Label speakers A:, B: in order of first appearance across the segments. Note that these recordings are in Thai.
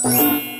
A: ส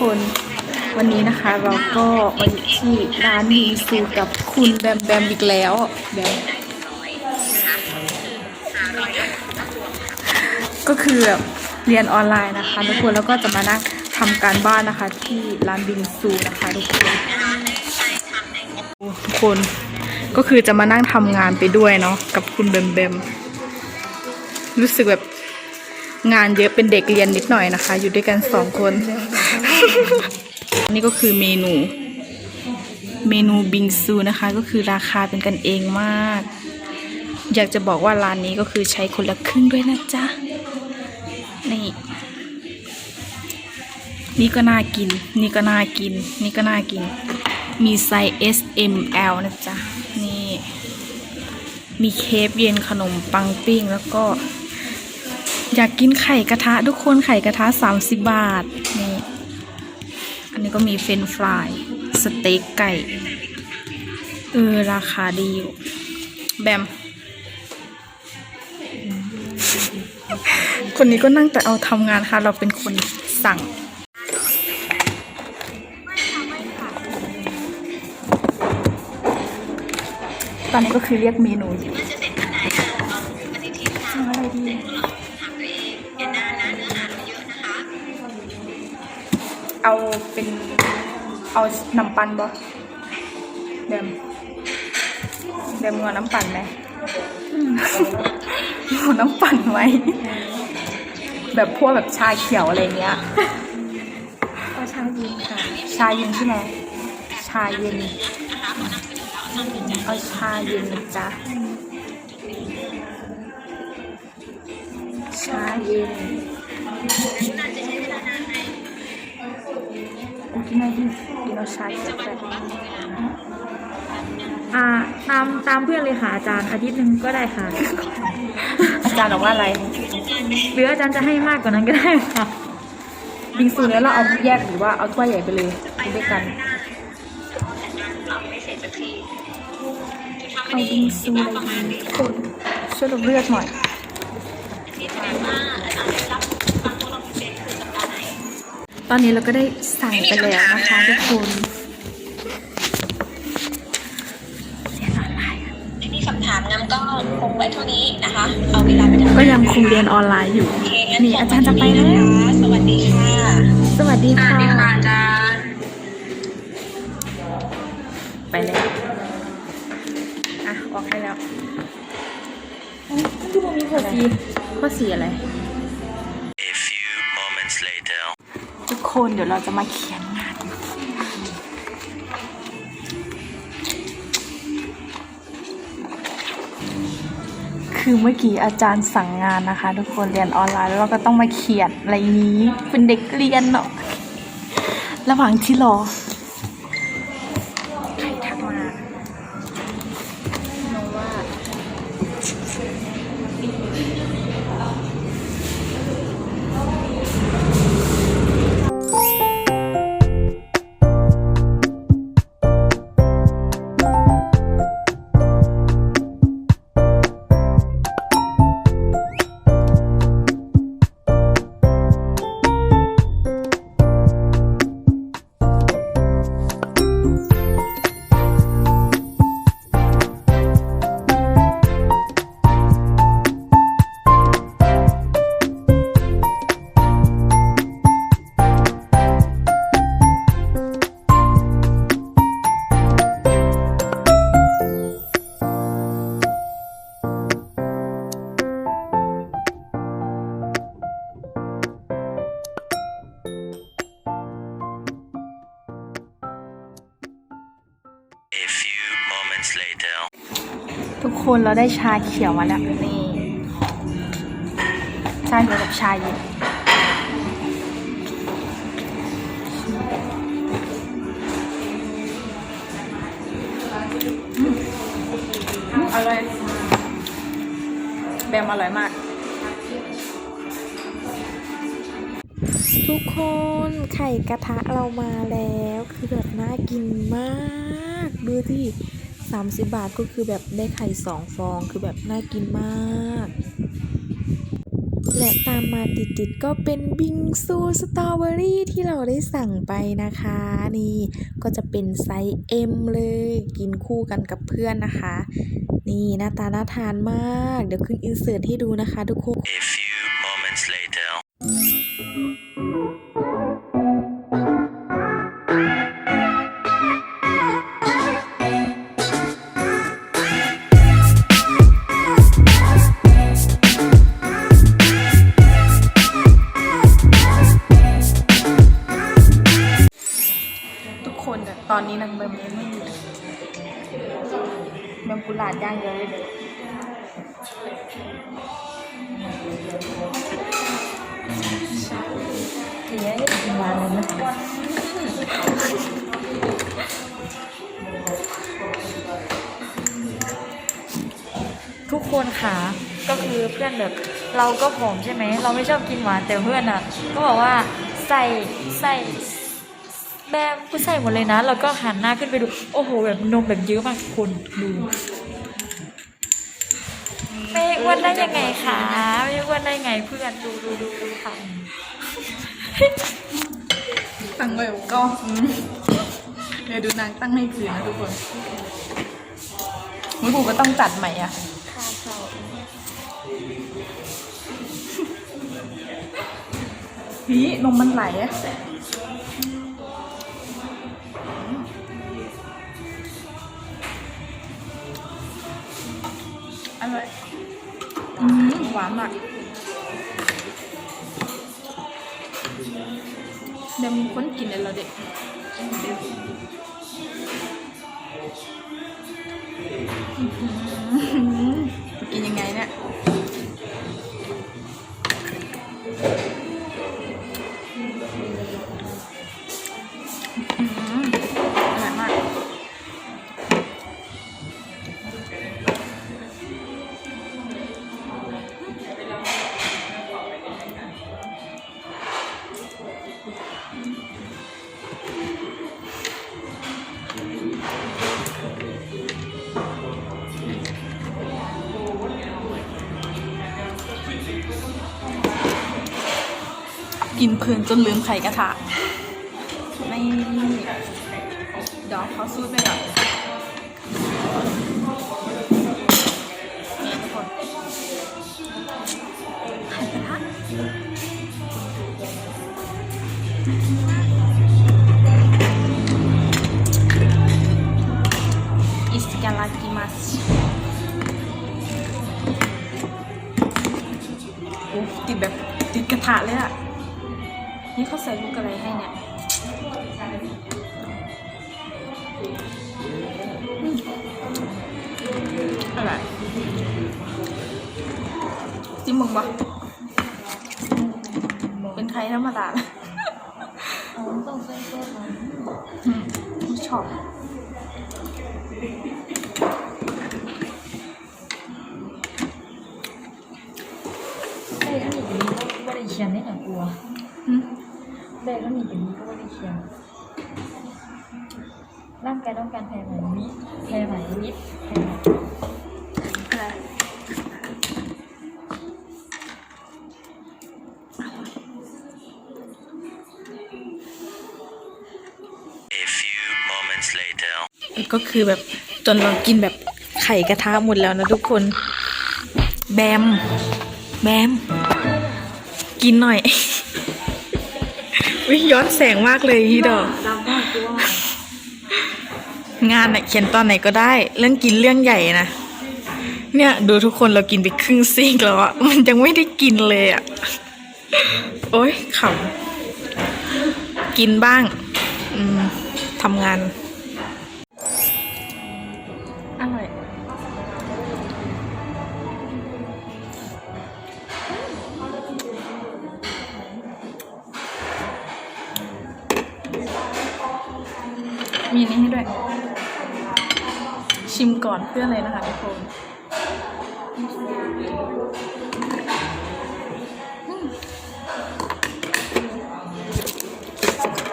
A: คนวันนี้นะคะเราก็มาอยู่ที่ร้านมิงซูกับคุณแบมแบมอีกแล้วแบมก็คือแบบเรียนออนไลน์นะคะทุกคนแล้วก็จะมานั่งทำการบ้านนะคะ ที่ร้านบิงซูนะคะทุกคนทุกคนก็คือจะมานั่งทำงานไปด้วยเนาะกับคุณแบมแบมรู้สึกแบบ งานเยอะเป็นเด็กเรียนนิดหน่อยนะคะ อยู่ด้วยกันสองคน นี่ก็คือเมนู เมนูบิงซูนะคะ ก็คือราคาเป็นกันเองมาก อยากจะบอกว่าร้านนี้ก็คือใช้คนละครึ่งด้วยนะจ๊ะ นี่ นี่ก็น่ากิน นี่ก็น่ากิน นี่ก็น่ากิน มีไซส์ S M L นะจ๊ะ นี่ มีเคฟเย็นขนมปังปิ้งแล้วก็ อยากกินไข่กระทะทุกคนไข่กระทะ 30 บาท นี่ อันนี้ก็มีเฟรนฟราย สเต็กไก่ เออ ราคาดีอยู่ แบม คนนี้ก็นั่งแต่เอาทำงานค่ะ เราเป็นคนสั่งตอนนี้ก็คือเรียกเมนูอยู่ เอาเป็นเอาน้ำปั่นบ่เดมเดมงเอาน้ำปั่นไหมเอาน้ำปั่นไหมแบบพวกแบบชาเขียวอะไรเงี้ย
B: ก็ชาเย็นค่ะ
A: ชาเย็นใช่ไหมชาเย็น เอาชาเย็นนะจ๊ะชาเย็น กูกินอะไรดีกินเอาชาเขียวไป
B: อ่าตามตามเพื่อนเลยค่ะอาจารย์อาทิตย์หนึ่งก็ได้ค่ะ
A: อาจารย์บอกว่าอะไร
B: หรืออาจารย์จะให้มากกว่านั้นก็ได้ค่ะ
A: บิงซูเนี้ยเราเอาแยกหรือว่าเอาถ้วยใหญ่ไปเลยกินด้วยกันเอาบิงซูอะไรดีทุกคนช่วยลดเลือดหน่อย ตอนนี้เราก็ได้สั่งไปแล้วนะคะทุกคนเรียนออนไลน์อะ
C: ไม่มีคำถามงั้นก็คงไว้เท่านี้นะคะ เอาเวลาไปทำ
A: ก็ยังคงเรียนออนไลน์อยู่
C: โอเคงั้น
A: นี่อาจารย์จะไปแล้ว
C: นะคะสวัสดีค่ะ
A: สวัสดีค่ะ
C: อาจารย์
A: ไปแล้วอะ ออกให้แล้วมันดูมีข้อสีข้อสีอะไร คนเดี๋ยวเราจะมาเขียนงาน คือเมื่อกี้อาจารย์สั่งงานนะคะ ทุกคนเรียนออนไลน์แล้วเราก็ต้องมาเขียนอะไรนี้เป็นเด็กเรียนเนาะระหว่างที่รอ คนเราได้ชาเขียวมาแล้วนี่ชาเขียวกับชาเย็นอืมอืมอร่อยแบมอร่อยมาก
B: ทุกคนไข่กระทะเรามาแล้ว คือแบบน่ากินมาก ดูที่ 30 บาทก็คือแบบได้ไข่สองฟองคือแบบน่ากินมาก และตามมาติดๆก็เป็นบิงซูสตรอเบอรี่ที่เราได้สั่งไปนะคะ นี่ก็จะเป็นไซส์ M เลย กินคู่กันกับเพื่อนนะคะ นี่หน้าตาน่าทานมาก เดี๋ยวขึ้นอินเสิร์ตให้ดูนะคะทุกคน
A: แบมกุหลาดย่างเยอะเลยเดี๋ยวกินวานเลยนะ
B: ทุกคนค่ะก็คือเพื่อนแบบเราก็ผอมใช่ไหม เราไม่ชอบกินหวานแต่เพื่อนอะ ก็บอกว่าใส่ใส่ แบบกูใส่หมดเลยนะ แล้วก็หันหน้าขึ้นไปดู โอ้โห แบบนมแบบเยอะมากทุกคนดูไม่อ้วนได้ยังไงคะไม่อ้วนได้ไงเพื่อนดูดูดูดูค่ะ
A: ตั้งไว้แบบก็อืมเดี๋ยวดูนางตั้งให้คืนนะทุกคนมือผูก็ต้องจัดใหม่อะ
B: ค่าเช่า
A: พี่นมมันไหลอะามอะเดี๋ยวมีคนกินเลยเราเด็กอื้อหือ กินเพลินจนลืมไข่กระทะไม่เดี๋ยวเขาซูดไปก่อนนี่ทุกคนไข่กระอิสกาลากิมัสโอ้ติดแบบติดกระทะเลยอะ นี่เขาใส่ลูกอะไรให้เนี่ยอืมอร่อยจิ้มมึงปะเป็นไทยธรรมดา
B: ต้องใส่เสื้อมา
A: อืมไม่ชอบ
B: ใส่ก็มีอย่างนี้ก็ไม่ได้เขียนได้หนังกลัว แบกก็มีอย่างนี้ก็ไม่ได้เขียนร่างกายต้องการแผลไหมนิดแผลไหมนิดแผลไหม
A: อะไร
D: A few moments later.
A: ก็คือแบบจนเรากินแบบไข่กระทะหมดแล้วนะทุกคน แบม แบม กินหน่อย วิย้อนแสงมากเลยพี่ดอก
B: ดำมากตัว
A: งานน่ะเขียนตอนไหนก็ได้ เรื่องกินเรื่องใหญ่นะเนี่ยดูทุกคนเรากินไปครึ่งซีกแล้วอะมันยังไม่ได้กินเลยอะโอ๊ยขำกินบ้างทำงาน ชิมก่อนเพื่ออะไรนะคะทุกคน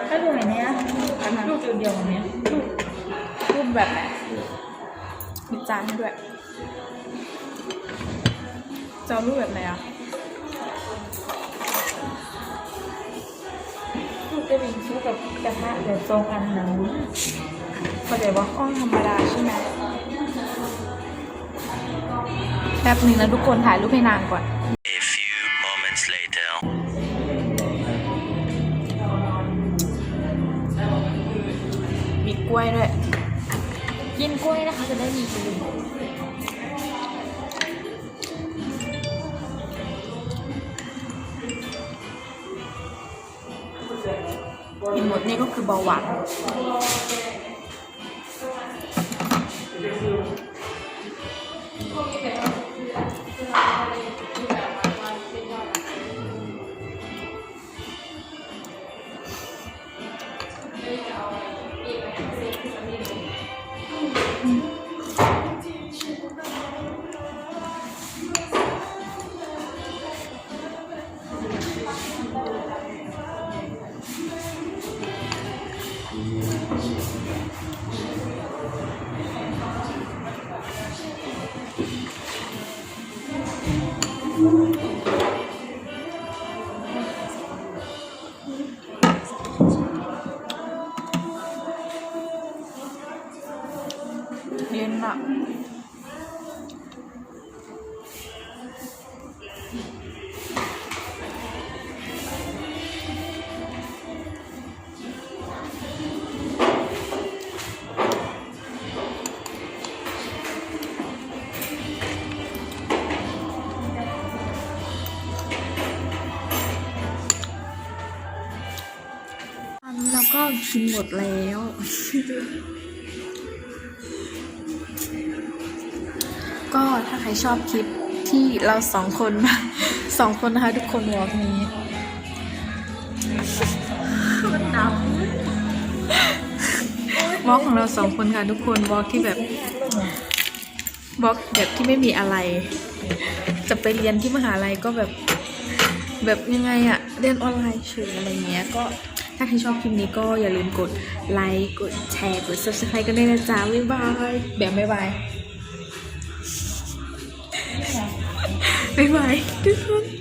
A: ถ้าดูไหนเนี้ยรูปเดียวแบบนี้รูปรูแบบมีจานให้ด้วยจะรูปแบบไหนอะ
B: ลูกจะเป็นชุดกับกระทะเดี๋ยวตรงกันหนัง
A: เข้าใจว่าอ้อธรรมดาใช่ไหม แป๊บหนึงนะทุกคนถ่ายรูปให้นางก่อน
D: A few moments later.
A: มีกล้วยด้วย
B: กินกล้วยนะคะจะได้มีกิน
A: กินหมดนี่ก็คือเบาหวาน กินหมดแล้วก็ถ้าใครชอบคลิปที่เราสองคนสองคนนะคะทุกคนวอล์กนี้วอล์กของเราสองคนค่ะทุกคนวอล์กที่แบบวอล์กแบบที่ไม่มีอะไร จะไปเรียนที่มหาลัยก็แบบ แบบยังไงอะเรียนออนไลน์เฉยอะไรเงี้ยก็ ถ้าใครชอบคลิปนี้ก็อย่าลืมกดไลค์กดแชร์กด subscribe กันด้วยนะจ๊ะบ๊ายบายแบบบ๊ายบายบ๊ายบายทุกคน